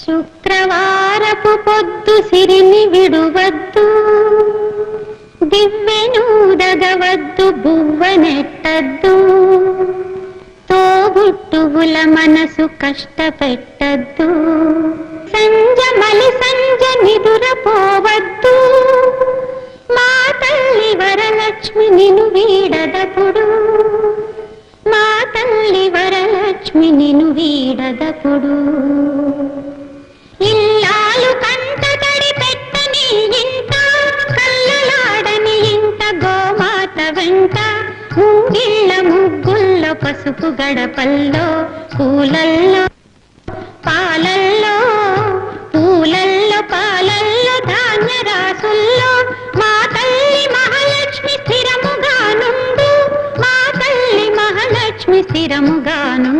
శుక్రవారపు పొద్దు సిరిని విడువద్దు. దివ్వెనూదగవద్దు బువ్వనెట్టద్దు తోబుట్టువుల మనసు కష్టపెట్టద్దు. సంజ మలి సంజ నిదురపోవద్దు మా తల్లి వరలక్ష్మి నిను వీడదపుడు. మా తల్లి వరలక్ష్మి నిను వీడదపుడు. ముంగిళ్ళ ముగ్గుల్లో పసుపు గడపల్లో పూలల్లో పాలల్లో పూలల్లో పాలల్లో ధాన్య రాసుల్లో మా తల్లి మహాలక్ష్మి స్థిరముగానుండు మా తల్లి మహాలక్ష్మి స్థిరముగాను